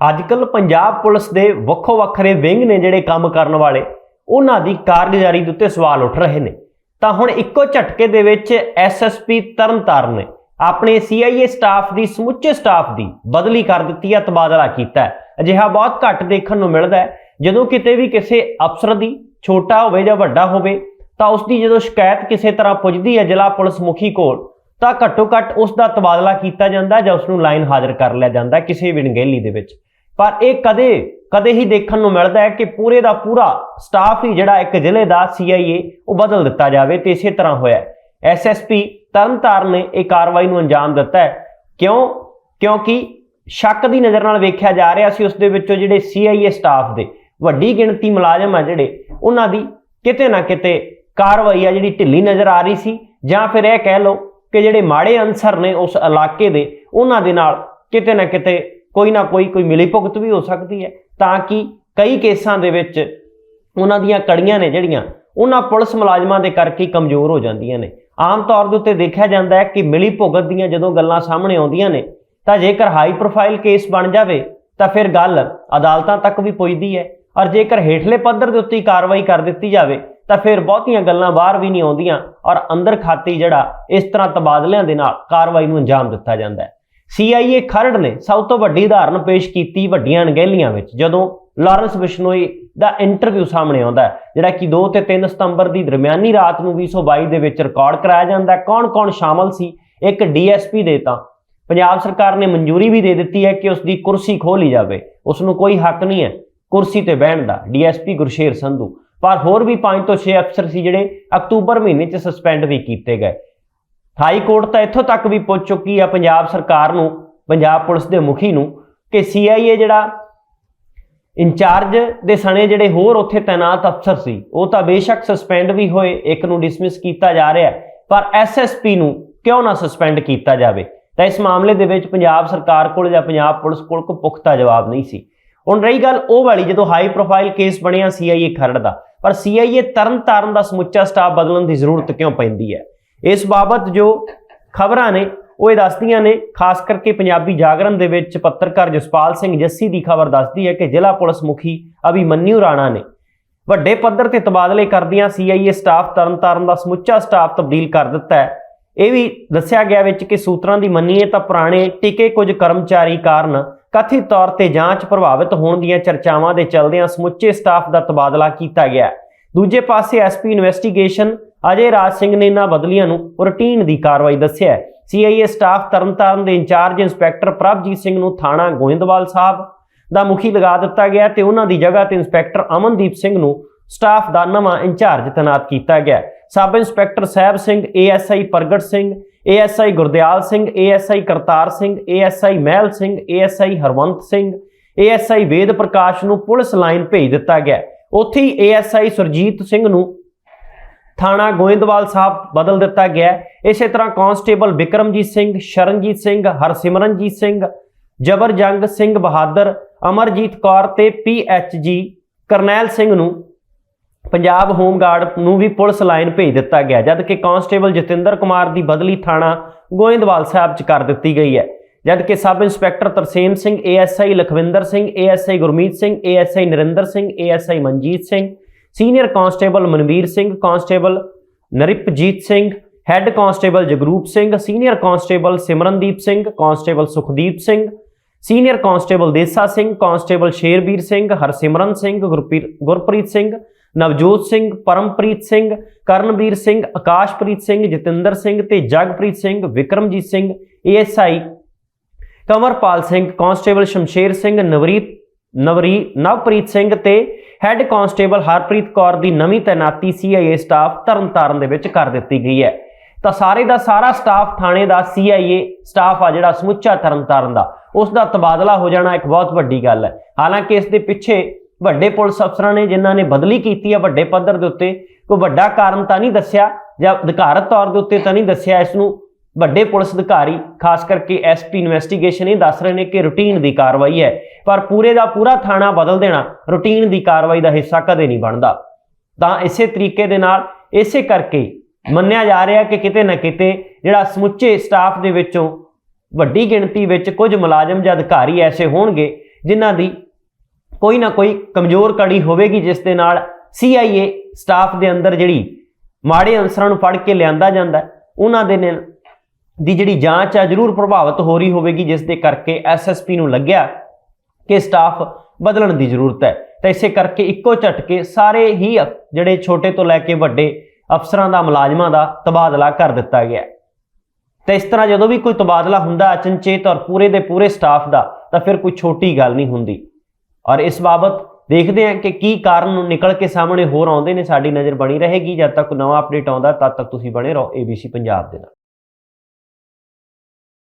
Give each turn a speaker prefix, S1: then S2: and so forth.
S1: ਅੱਜਕੱਲ ਪੰਜਾਬ ਪੁਲਿਸ ਦੇ ਵੱਖੋ ਵੱਖਰੇ ਵਿੰਗ ਨੇ ਜਿਹੜੇ ਕੰਮ ਕਰਨ ਵਾਲੇ, ਉਹਨਾਂ ਦੀ ਕਾਰਗੁਜ਼ਾਰੀ ਦੇ ਉੱਤੇ ਸਵਾਲ ਉੱਠ ਰਹੇ ਨੇ। ਤਾਂ ਹੁਣ ਇੱਕੋ ਝਟਕੇ ਦੇ ਵਿੱਚ ਐਸਐਸਪੀ ਤਰਨਤਾਰਨ ਨੇ ਆਪਣੇ ਸੀਆਈਏ ਸਟਾਫ ਦੀ, ਸਮੁੱਚੇ ਸਟਾਫ ਦੀ ਬਦਲੀ ਕਰ ਦਿੱਤੀ ਹੈ, ਤਬਾਦਲਾ ਕੀਤਾ ਹੈ। ਅਜਿਹਾ ਬਹੁਤ ਘੱਟ ਦੇਖਣ ਨੂੰ ਮਿਲਦਾ ਹੈ, ਜਦੋਂ ਕਿਤੇ ਵੀ ਕਿਸੇ ਅਫਸਰ ਦੀ ਛੋਟਾ ਹੋਵੇ ਜਾਂ ਵੱਡਾ ਹੋਵੇ, ਤਾਂ ਉਸ ਦੀ ਜਦੋਂ ਸ਼ਿਕਾਇਤ ਕਿਸੇ ਤਰ੍ਹਾਂ ਪੁੱਜਦੀ ਹੈ ਜ਼ਿਲ੍ਹਾ ਪੁਲਿਸ ਮੁਖੀ ਕੋਲ, ਤਾਂ ਘੱਟੋ ਘੱਟ ਉਸ ਦਾ ਤਬਾਦਲਾ ਕੀਤਾ ਜਾਂਦਾ ਜਾਂ ਉਸ ਨੂੰ ਲਾਈਨ ਹਾਜ਼ਰ ਕਰ ਲਿਆ ਜਾਂਦਾ ਕਿਸੇ ਵੀ ਅਣਗਹਿਲੀ ਦੇ ਵਿੱਚ। ਪਰ ਇਹ ਕਦੇ ਕਦੇ ਹੀ ਦੇਖਣ ਨੂੰ ਮਿਲਦਾ ਹੈ ਕਿ ਪੂਰੇ ਦਾ ਪੂਰਾ ਸਟਾਫ ਹੀ ਜਿਹੜਾ ਇੱਕ ਜ਼ਿਲ੍ਹੇ ਦਾ ਸੀਆਈਏ ਉਹ ਬਦਲ ਦਿੱਤਾ ਜਾਵੇ ਤੇ ਇਸੇ ਤਰ੍ਹਾਂ ਹੋਇਆ ਐਸਐਸਪੀ ਤਰਨਤਾਰਨ ਨੇ ਇਹ ਕਾਰਵਾਈ ਨੂੰ ਅੰਜਾਮ ਦਿੱਤਾ ਹੈ। ਕਿਉਂ? ਕਿਉਂਕਿ ਸ਼ੱਕ ਦੀ ਨਜ਼ਰ ਨਾਲ ਵੇਖਿਆ ਜਾ ਰਿਹਾ ਸੀ ਉਸ ਦੇ ਵਿੱਚੋਂ ਜਿਹੜੇ ਸੀਆਈਏ ਸਟਾਫ ਦੇ, ਵੱਡੀ ਗਿਣਤੀ ਮੁਲਾਜ਼ਮ ਆ ਜਿਹੜੇ, ਉਹਨਾਂ ਦੀ ਕਿਤੇ ਨਾ ਕਿਤੇ ਕਾਰਵਾਈ ਆ ਜਿਹੜੀ ਢਿੱਲੀ ਨਜ਼ਰ ਆ ਰਹੀ ਸੀ। ਜਾਂ ਫਿਰ ਇਹ ਕਹਿ ਲਓ ਕਿ ਜਿਹੜੇ ਮਾੜੇ ਅਨਸਰ ਨੇ ਉਸ ਇਲਾਕੇ ਦੇ, ਉਹਨਾਂ ਦੇ ਨਾਲ ਕਿਤੇ ਨਾ ਕਿਤੇ ਕੋਈ ਨਾ ਕੋਈ ਕੋਈ ਮਿਲੀ ਭੁਗਤ ਵੀ ਹੋ ਸਕਦੀ ਹੈ। ਤਾਂ ਕਿ ਕਈ ਕੇਸਾਂ ਦੇ ਵਿੱਚ ਉਹਨਾਂ ਦੀਆਂ ਕੜੀਆਂ ਨੇ ਜਿਹੜੀਆਂ, ਉਹਨਾਂ ਪੁਲਿਸ ਮੁਲਾਜ਼ਮਾਂ ਦੇ ਕਰਕੇ ਕਮਜ਼ੋਰ ਹੋ ਜਾਂਦੀਆਂ ਨੇ। ਆਮ ਤੌਰ ਦੇ ਉੱਤੇ ਦੇਖਿਆ ਜਾਂਦਾ ਹੈ ਕਿ ਮਿਲੀ ਭੁਗਤ ਦੀਆਂ ਜਦੋਂ ਗੱਲਾਂ ਸਾਹਮਣੇ ਆਉਂਦੀਆਂ ਨੇ, ਤਾਂ ਜੇਕਰ ਹਾਈ ਪ੍ਰੋਫਾਈਲ ਕੇਸ ਬਣ ਜਾਵੇ, ਤਾਂ ਫਿਰ ਗੱਲ ਅਦਾਲਤਾਂ ਤੱਕ ਵੀ ਪਹੁੰਚਦੀ ਹੈ। ਔਰ ਜੇਕਰ ਹੇਠਲੇ ਪੱਧਰ ਦੇ ਉੱਤੇ ਕਾਰਵਾਈ ਕਰ ਦਿੱਤੀ ਜਾਵੇ, ਤਾਂ ਫਿਰ ਬਹੁਤੀਆਂ ਗੱਲਾਂ ਬਾਹਰ ਵੀ ਨਹੀਂ ਆਉਂਦੀਆਂ, ਔਰ ਅੰਦਰ ਖਾਤੀ ਜਿਹੜਾ ਇਸ ਤਰ੍ਹਾਂ ਤਬਾਦਲਿਆਂ ਦੇ ਨਾਲ ਕਾਰਵਾਈ ਨੂੰ ਅੰਜਾਮ ਦਿੱਤਾ ਜਾਂਦਾ ਹੈ। ਸੀਆਈਏ ਖਰੜ ਨੇ ਸਭ ਤੋਂ ਵੱਡੀ ਉਦਾਹਰਨ ਪੇਸ਼ ਕੀਤੀ ਵੱਡੀਆਂ ਅਣਗਹਿਲੀਆਂ ਵਿੱਚ, ਜਦੋਂ ਲਾਰੈਂਸ ਬਿਸ਼ਨੋਈ ਦਾ ਇੰਟਰਵਿਊ ਸਾਹਮਣੇ ਆਉਂਦਾ ਜਿਹੜਾ ਕਿ 2 ਤੇ 3 ਸਤੰਬਰ ਦੀ ਦਰਮਿਆਨੀ ਰਾਤ ਨੂੰ 2022 ਦੇ ਵਿੱਚ ਰਿਕਾਰਡ ਕਰਾਇਆ ਜਾਂਦਾ ਕੌਣ-ਕੌਣ ਸ਼ਾਮਲ ਸੀ? ਇੱਕ ਡੀਐਸਪੀ ਦੇ ਤਾਂ ਪੰਜਾਬ ਸਰਕਾਰ ਨੇ ਮਨਜ਼ੂਰੀ ਵੀ ਦੇ ਦਿੱਤੀ ਹੈ ਕਿ ਉਸ ਦੀ ਕੁਰਸੀ ਖੋਹ ਲਈ ਜਾਵੇ। ਉਸ ਨੂੰ ਕੋਈ ਹੱਕ ਨਹੀਂ ਹੈ ਕੁਰਸੀ ਤੇ ਬਹਿਣ ਦਾ ਡੀਐਸਪੀ ਗੁਰਸ਼ੇਰ ਸੰਧੂ। ਪਰ ਹੋਰ ਵੀ 5 ਤੋਂ 6 ਅਫਸਰ ਸੀ ਜਿਹੜੇ ਅਕਤੂਬਰ ਮਹੀਨੇ 'ਚ ਸਸਪੈਂਡ ਵੀ ਕੀਤੇ ਗਏ। ਹਾਈ ਕੋਰਟ ਤਾਂ ਇੱਥੋਂ ਤੱਕ ਵੀ ਪਹੁੰਚ ਚੁੱਕੀ ਆ ਪੰਜਾਬ ਸਰਕਾਰ ਨੂੰ, ਪੰਜਾਬ ਪੁਲਿਸ ਦੇ ਮੁਖੀ ਨੂੰ, ਕਿ ਸੀਆਈਏ ਜਿਹੜਾ ਇੰਚਾਰਜ ਦੇ ਸਣੇ ਜਿਹੜੇ ਹੋਰ ਉੱਥੇ ਤਾਇਨਾਤ ਅਫਸਰ ਸੀ, ਉਹ ਤਾਂ ਬੇਸ਼ੱਕ ਸਸਪੈਂਡ ਵੀ ਹੋਏ, ਇੱਕ ਨੂੰ ਡਿਸਮਿਸ ਕੀਤਾ ਜਾ ਰਿਹਾ ਹੈ, ਪਰ ਐਸਐਸਪੀ ਨੂੰ ਕਿਉਂ ਨਾ ਸਸਪੈਂਡ ਕੀਤਾ ਜਾਵੇ? ਤਾਂ ਇਸ ਮਾਮਲੇ ਦੇ ਵਿੱਚ ਪੰਜਾਬ ਸਰਕਾਰ ਕੋਲ ਜਾਂ ਪੰਜਾਬ ਪੁਲਿਸ ਕੋਲ ਕੋਈ ਪੁਖਤਾ ਜਵਾਬ ਨਹੀਂ ਸੀ। ਹੁਣ ਰਹੀ ਗੱਲ ਉਹ ਵਾਲੀ, ਜਦੋਂ ਹਾਈ ਪ੍ਰੋਫਾਈਲ ਕੇਸ ਬਣਿਆ ਸੀਆਈਏ ਖਰੜ ਦਾ, ਪਰ ਸੀਆਈਏ ਤਰਨਤਾਰਨ ਦਾ ਸਮੁੱਚਾ ਸਟਾਫ ਬਦਲਣ ਦੀ ਜ਼ਰੂਰਤ ਕਿਉਂ ਪੈਂਦੀ ਹੈ? ਇਸ ਬਾਬਤ ਜੋ ਖਬਰਾਂ ਨੇ, ਉਹ ਇਹ ਦੱਸਦੀਆਂ ਨੇ, ਖਾਸ ਕਰਕੇ ਪੰਜਾਬੀ ਜਾਗਰਣ ਦੇ ਵਿੱਚ ਪੱਤਰਕਾਰ ਜਸਪਾਲ ਸਿੰਘ ਜੱਸੀ ਦੀ ਖਬਰ ਦੱਸਦੀ ਹੈ ਕਿ ਜ਼ਿਲ੍ਹਾ ਪੁਲਿਸ ਮੁਖੀ ਅਭਿਮਨਿਊ ਰਾਣਾ ਨੇ ਵੱਡੇ ਪੱਧਰ ਤੇ ਤਬਾਦਲੇ ਕਰਦਿਆਂ ਸੀਆਈਏ ਸਟਾਫ ਤਰਨਤਾਰਨ ਦਾ ਸਮੁੱਚਾ ਸਟਾਫ ਤਬਦੀਲ ਕਰ ਦਿੱਤਾ ਹੈ। ਇਹ ਵੀ ਦੱਸਿਆ ਗਿਆ ਵਿੱਚ ਕਿ ਸੂਤਰਾਂ ਦੀ ਮੰਨੀਏ ਤਾਂ ਪੁਰਾਣੇ ਟਿਕੇ ਕੁਝ ਕਰਮਚਾਰੀ ਕਾਰਨ ਕਥਿਤ ਤੌਰ ਤੇ ਜਾਂਚ ਪ੍ਰਭਾਵਿਤ ਹੋਣ ਦੀਆਂ ਚਰਚਾਵਾਂ ਦੇ ਚੱਲਦਿਆਂ ਸਮੁੱਚੇ ਸਟਾਫ ਦਾ ਤਬਾਦਲਾ ਕੀਤਾ ਗਿਆ ਦੂਜੇ ਪਾਸੇ ਐਸਪੀ ਇਨਵੈਸਟੀਗੇਸ਼ਨ ਅਜੇ ਰਾਜ ਸਿੰਘ ਨੇ ਇਹਨਾਂ ਬਦਲੀਆਂ ਨੂੰ ਰੁਟੀਨ ਦੀ ਕਾਰਵਾਈ ਦੱਸਿਆ ਹੈ। ਸੀਆਈਏ ਸਟਾਫ ਤਰਨਤਾਰਨ ਦੇ ਇੰਚਾਰਜ ਇੰਸਪੈਕਟਰ ਪ੍ਰਭਜੀਤ ਸਿੰਘ ਨੂੰ ਥਾਣਾ ਗੋਇੰਦਵਾਲ ਸਾਹਿਬ ਦਾ ਮੁਖੀ ਲਗਾ ਦਿੱਤਾ ਗਿਆ ਤੇ ਉਹਨਾਂ ਦੀ ਜਗ੍ਹਾ ਤੇ ਇੰਸਪੈਕਟਰ ਅਮਨਦੀਪ ਸਿੰਘ ਨੂੰ ਸਟਾਫ ਦਾ ਨਵਾਂ ਇੰਚਾਰਜ ਤੈਨਾਤ ਕੀਤਾ ਗਿਆ sub inspector Sahib Singh ASI Pargat Singh ASI Gurdial Singh ASI Kartar Singh ASI Mehal Singh ASI Harwant Singh ASI Ved Parkash ਨੂੰ ਪੁਲਿਸ ਲਾਈਨ ਭੇਜ ਦਿੱਤਾ ਗਿਆ ਉੱਥੇ ਹੀ ਏਐਸਆਈ ਸੁਰਜੀਤ ਸਿੰਘ ਨੂੰ ਥਾਣਾ ਗੋਇੰਦਵਾਲ ਸਾਹਿਬ ਬਦਲ ਦਿੱਤਾ ਗਿਆ ਇਸੇ ਤਰ੍ਹਾਂ ਕਾਂਸਟੇਬਲ ਵਿਕਰਮਜੀਤ ਸਿੰਘ, ਸ਼ਰਨਜੀਤ ਸਿੰਘ, ਹਰਸਿਮਰਨਜੀਤ ਸਿੰਘ ਜਬਰਜੰਗ ਸਿੰਘ ਬਹਾਦਰ, ਅਮਰਜੀਤ ਕੌਰ ਤੇ ਪੀਐਚਜੀ ਕਰਨੈਲ ਸਿੰਘ ਨੂੰ ਪੰਜਾਬ ਹੋਮਗਾਰਡ ਨੂੰ ਵੀ ਪੁਲਿਸ ਲਾਈਨ ਭੇਜ ਦਿੱਤਾ ਗਿਆ ਜਦ ਕਿ ਕਾਂਸਟੇਬਲ ਜਤਿੰਦਰ ਕੁਮਾਰ ਦੀ ਬਦਲੀ ਥਾਣਾ ਗੋਇੰਦਵਾਲ ਸਾਹਿਬ 'ਚ ਕਰ ਦਿੱਤੀ ਗਈ ਹੈ। ਜਦ ਕਿ sub inspector Tarsem Singh ASI Lakhwinder Singh ASI Gurmeet Singh ASI Narinder Singh ASI Manjit Singh senior constable Manveer Singh, constable Nripjit Singh, head constable Jagroop Singh, senior constable Simrandeep Singh, constable Sukhdeep Singh, senior constable Desa Singh, constable Sherbir Singh, Harsimran Singh Gurpreet Gurpreet Singh, Navjot Singh, Parampreet Singh Karanveer Singh, Akashpreet Singh, Jatinder Singh ਤੇ Jagpreet Singh, Vikramjit Singh, ASI Kamarpal Singh, constable Shamsher Singh, Navreet, ਨਵਰੀ, Navpreet Singh ਤੇ head constable Harpreet Kaur ਦੀ ਨਵੀਂ ਤੈਨਾਤੀ CIA staff Tarn Taran ਦੇ ਵਿੱਚ ਕਰ ਦਿੱਤੀ ਗਈ ਹੈ। ਤਾਂ ਸਾਰੇ ਦਾ ਸਾਰਾ ਸਟਾਫ ਥਾਣੇ ਦਾ ਸੀਆਈਏ ਸਟਾਫ ਆ ਜਿਹੜਾ ਸਮੁੱਚਾ ਤਰਨਤਾਰਨ ਦਾ। ਉਸ ਦਾ ਤਬਾਦਲਾ ਹੋ ਜਾਣਾ ਇੱਕ ਬਹੁਤ ਵੱਡੀ ਗੱਲ ਹੈ। ਹਾਲਾਂਕਿ ਇਸ ਦੇ ਪਿੱਛੇ ਵੱਡੇ ਪੁਲਿਸ ਅਫਸਰਾਂ ਨੇ ਜਿਨ੍ਹਾਂ ਨੇ ਬਦਲੀ ਕੀਤੀ ਹੈ ਵੱਡੇ ਪੱਧਰ ਦੇ ਉੱਤੇ, ਕੋਈ ਵੱਡਾ ਕਾਰਨ ਤਾਂ ਨਹੀਂ ਦੱਸਿਆ ਜਾਂ ਅਧਿਕਾਰਤ ਤੌਰ ਦੇ ਉੱਤੇ ਤਾਂ ਨਹੀਂ ਦੱਸਿਆ ਇਸ ਨੂੰ। ਵੱਡੇ ਪੁਲਿਸ ਅਧਿਕਾਰੀ, ਖਾਸ ਕਰਕੇ ਐਸਪੀ ਇਨਵੈਸਟੀਗੇਸ਼ਨ ਇਹ ਦੱਸ ਰਹੇ ਨੇ ਕਿ ਰੁਟੀਨ ਦੀ ਕਾਰਵਾਈ ਹੈ। ਪਰ ਪੂਰੇ ਦਾ ਪੂਰਾ ਥਾਣਾ ਬਦਲ ਦੇਣਾ, ਰੁਟੀਨ ਦੀ ਕਾਰਵਾਈ ਦਾ ਹਿੱਸਾ ਕਦੇ ਨਹੀਂ ਬਣਦਾ। ਤਾਂ ਇਸੇ ਤਰੀਕੇ ਦੇ ਨਾਲ, ਇਸੇ ਕਰਕੇ ਮੰਨਿਆ ਜਾ ਰਿਹਾ ਕਿ ਕਿਤੇ ਨਾ ਕਿਤੇ ਜਿਹੜਾ ਸਮੁੱਚੇ ਸਟਾਫ ਦੇ ਵਿੱਚੋਂ ਵੱਡੀ ਗਿਣਤੀ ਵਿੱਚ ਕੁਝ ਮੁਲਾਜ਼ਮ ਜਾਂ ਅਧਿਕਾਰੀ ਐਸੇ ਹੋਣਗੇ, ਜਿਨ੍ਹਾਂ ਦੀ ਕੋਈ ਨਾ ਕੋਈ ਕਮਜ਼ੋਰ ਕੜੀ ਹੋਵੇਗੀ, ਜਿਸ ਦੇ ਨਾਲ CIA ਸਟਾਫ ਦੇ ਅੰਦਰ ਜਿਹੜੀ ਮਾੜੇ ਅਨਸਰਾਂ ਨੂੰ ਫੜ ਕੇ ਲਿਆਂਦਾ ਜਾਂਦਾ ਉਹਨਾਂ ਦੇ ਨੇ ਦੀ ਜਿਹੜੀ ਜਾਂਚ ਆ, ਜ਼ਰੂਰ ਪ੍ਰਭਾਵਿਤ ਹੋ ਰਹੀ ਹੋਵੇਗੀ, ਜਿਸ ਦੇ ਕਰਕੇ ਐਸਐਸਪੀ ਨੂੰ ਲੱਗਿਆ ਕਿ ਸਟਾਫ ਬਦਲਣ ਦੀ ਜ਼ਰੂਰਤ ਹੈ। ਤਾਂ ਇਸੇ ਕਰਕੇ ਇੱਕੋ ਝਟਕੇ ਸਾਰੇ ਹੀ ਅ- ਜਿਹੜੇ ਛੋਟੇ ਤੋਂ ਲੈ ਕੇ ਵੱਡੇ ਅਫਸਰਾਂ ਦਾ, ਮੁਲਾਜ਼ਮਾਂ ਦਾ ਤਬਾਦਲਾ ਕਰ ਦਿੱਤਾ ਗਿਆ ਤਾਂ ਇਸ ਤਰ੍ਹਾਂ ਜਦੋਂ ਵੀ ਕੋਈ ਤਬਾਦਲਾ ਹੁੰਦਾ ਅਚਨਚੇਤ ਔਰ ਪੂਰੇ ਦੇ ਪੂਰੇ ਸਟਾਫ ਦਾ, ਤਾਂ ਫਿਰ ਕੋਈ ਛੋਟੀ ਗੱਲ ਨਹੀਂ ਹੁੰਦੀ। ਔਰ ਇਸ ਬਾਬਤ ਦੇਖਦੇ ਹਾਂ ਕਿ ਕੀ ਕਾਰਨ ਨਿਕਲ ਕੇ ਸਾਹਮਣੇ ਹੋਰ ਆਉਂਦੇ ਨੇ, ਸਾਡੀ ਨਜ਼ਰ ਬਣੀ ਰਹੇਗੀ। ਜਦ ਤੱਕ ਨਵਾਂ ਅਪਡੇਟ ਆਉਂਦਾ, ਤਦ ਤੱਕ ਤੁਸੀਂ ਬਣੇ ਰਹੋ ABC ਪੰਜਾਬ ਦੇ ਨਾਲ।